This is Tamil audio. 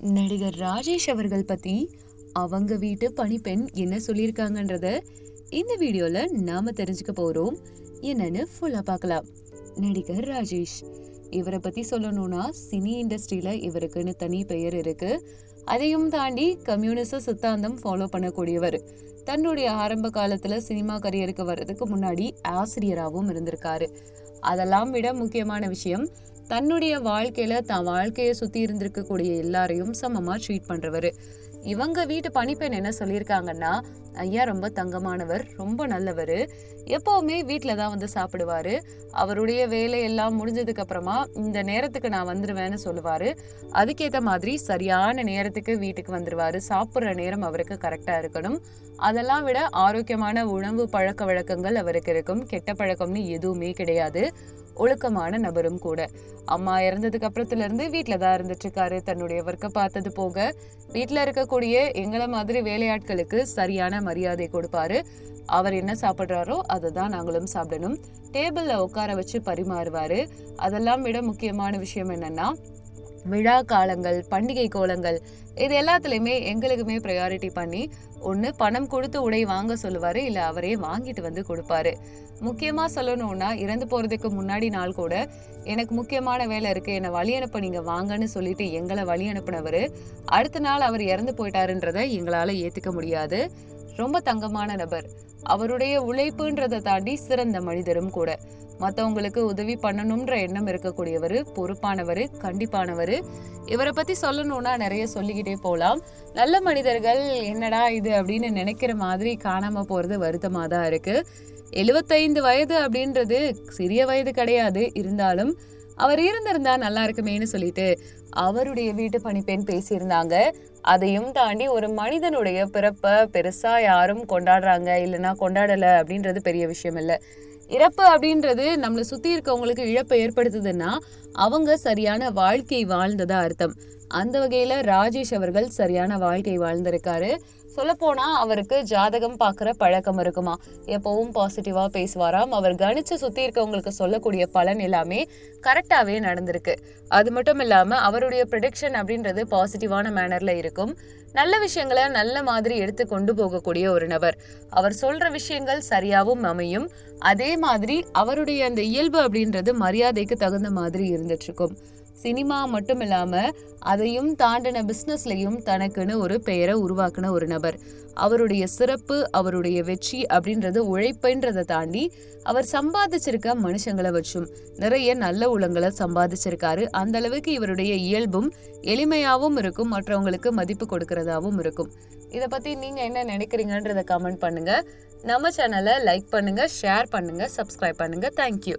நடிகர் ராஜேஷ் அவர்கள் பத்தி அவங்க வீட்டு பணிப்பெண் என்ன சொல்லியிருக்காங்கன்றத இந்த வீடியோல நாம தெரிஞ்சுக்க போறோம். என்னன்னு ஃபுல்லா பார்க்கலாம். நடிகர் ராஜேஷ். இவரை பத்தி சொல்லணும்னா சினி இண்டஸ்ட்ரியில இவருக்குன்னு தனி பெயர் இருக்கு. அதையும் தாண்டி கம்யூனிச சித்தாந்தம் ஃபாலோ பண்ணக்கூடியவர். தன்னுடைய ஆரம்ப காலத்துல சினிமா கரியருக்கு வர்றதுக்கு முன்னாடி ஆசிரியராகவும் இருந்திருக்காரு. அதெல்லாம் விட முக்கியமான விஷயம் தன்னுடைய வாழ்க்கையில தான் வாழ்க்கையை சுத்தி இருந்திருக்கக்கூடிய எல்லாரையும் சமமா ட்ரீட் பண்றவர். இவங்க வீட்டு பணிப்பெண் என்ன சொல்லியிருக்காங்கன்னா ஐயா ரொம்ப தங்கமானவர் ரொம்ப நல்லவர். எப்பவுமே வீட்டில் தான் வந்து சாப்பிடுவாரு. அவருடைய வேலையெல்லாம் முடிஞ்சதுக்கப்புறமா முடிஞ்சதுக்கு அப்புறமா இந்த நேரத்துக்கு நான் வந்துடுவேன்னு சொல்லுவாரு. அதுக்கேற்ற மாதிரி சரியான நேரத்துக்கு வீட்டுக்கு வந்துருவாரு. சாப்பிட்ற நேரம் அவருக்கு கரெக்டாக இருக்கணும். அதெல்லாம் விட ஆரோக்கியமான உணவு பழக்க வழக்கங்கள் அவருக்கு இருக்கும். கெட்ட பழக்கம்னு எதுவுமே கிடையாது. ஒழுக்கமான நபரும் கூட. அம்மா இறந்ததுக்கு அப்புறத்துல இருந்து வீட்டில் தான் இருந்துட்டு இருக்காரு தன்னுடைய ஒர்க்கை பார்த்தது போக வீட்டில் இருக்கக்கூடிய எங்களை மாதிரி வேலையாட்களுக்கு சரியான மரியாதை கொடுப்பாரு. அவர் என்ன சாப்பிட்றாரோ அதை தான் நாங்களும் சாப்பிடணும். டேபிளில் உட்கார வச்சு பரிமாறுவாரு. அதெல்லாம் விட முக்கியமான விஷயம் என்னன்னா விழா காலங்கள் பண்டிகை கோலங்கள் இது எல்லாத்துலேயுமே எங்களுக்குமே ப்ரையாரிட்டி பண்ணி ஒன்று பணம் கொடுத்து உடை வாங்க சொல்லுவார் இல்லை அவரே வாங்கிட்டு வந்து கொடுப்பாரு. முக்கியமாக சொல்லணும்னா இறந்து போகிறதுக்கு முன்னாடி நாள் கூட எனக்கு முக்கியமான வேலை இருக்குது என்னை வழி அனுப்ப நீங்கள் வாங்கன்னு சொல்லிட்டு எங்களை வழி அனுப்புனவர் அடுத்த நாள் அவர் இறந்து போயிட்டாருன்றதை எங்களால் ஏற்றுக்க முடியாது. ரொம்ப தங்கமான நபர். அவருடைய உழைப்புன்றதை தாண்டி சிறந்த மனிதரும் கூட. மற்றவங்களுக்கு உதவி பண்ணணுன்ற எண்ணம் இருக்கக்கூடியவர் பொறுப்பானவர் கண்டிப்பானவர். இவரை பற்றி சொல்லணும்னா நிறைய சொல்லிக்கிட்டே போகலாம் நல்ல மனிதர்கள் என்னடா இது அப்படின்னு நினைக்கிற மாதிரி காணாமல் போகிறது வருத்தமாக தான் இருக்குது எழுபத்தைந்து வயது அப்படின்றது சிறிய வயது கிடையாது. இருந்தாலும் அவர் இருந்திருந்தா நல்லா இருக்குமேனு சொல்லிட்டு அவருடைய வீட்டு பணிப்பெண் பேசியிருந்தாங்க. அதையும் தாண்டி ஒரு மனிதனுடைய பிறப்பை பெருசா யாரும் கொண்டாடுறாங்க இல்லைன்னா கொண்டாடலை அப்படின்றது பெரிய விஷயம் இல்லை. இறப்பு அப்படின்றது நம்மளை சுத்தி இருக்கவங்களுக்கு இழப்பை ஏற்படுத்துதுன்னா அவங்க சரியான வாழ்க்கை வாழ்ந்ததா அர்த்தம். அந்த வகையில ராஜேஷ் அவர்கள் சரியான வாழ்க்கை வாழ்ந்திருக்காரு. சொல்லப்போனா அவருக்கு ஜாதகம் பார்க்குற பழக்கம் இருக்குமா? எப்பவும் பாசிட்டிவாக பேசுவாராம். அவர் கணிச்சு சுத்தி இருக்கவங்களுக்கு சொல்லக்கூடிய பலன் எல்லாமே கரெக்டாகவே நடந்திருக்கு. அது மட்டும் இல்லாமல் அவருடைய ப்ரிடிக்ஷன் அப்படின்றது பாசிட்டிவான மேனரில் இருக்கும். நல்ல விஷயங்களை நல்ல மாதிரி எடுத்து கொண்டு போகக்கூடிய ஒரு நபர். அவர் சொல்ற விஷயங்கள் சரியாகவும் அமையும். அதே மாதிரி அவருடைய அந்த இயல்பு அப்படின்றது மரியாதைக்கு தகுந்த மாதிரி இருந்துட்டு இருக்கும். சினிமா மட்டும் இல்லாம அதையும் தாண்டின பிஸ்னஸ்லையும் தனக்குன்னு ஒரு பெயரை உருவாக்குன ஒரு நபர். அவருடைய சிறப்பு அவருடைய வெற்றி அப்படின்றது உழைப்புன்றதை தாண்டி அவர் சம்பாதிச்சிருக்க மனுஷங்களை வச்சும் நிறைய நல்ல உளங்களை சம்பாதிச்சிருக்காரு. அந்த அளவுக்கு இவருடைய இயல்பும் எளிமையாவும் இருக்கும் மற்றவங்களுக்கு மதிப்பு கொடுக்கறதாவும் இருக்கும். இதை பத்தி நீங்க என்ன நினைக்கிறீங்கன்றத கமெண்ட் பண்ணுங்க. நம்ம சேனலை லைக் பண்ணுங்க ஷேர் பண்ணுங்க சப்ஸ்கிரைப் பண்ணுங்க. தேங்க்யூ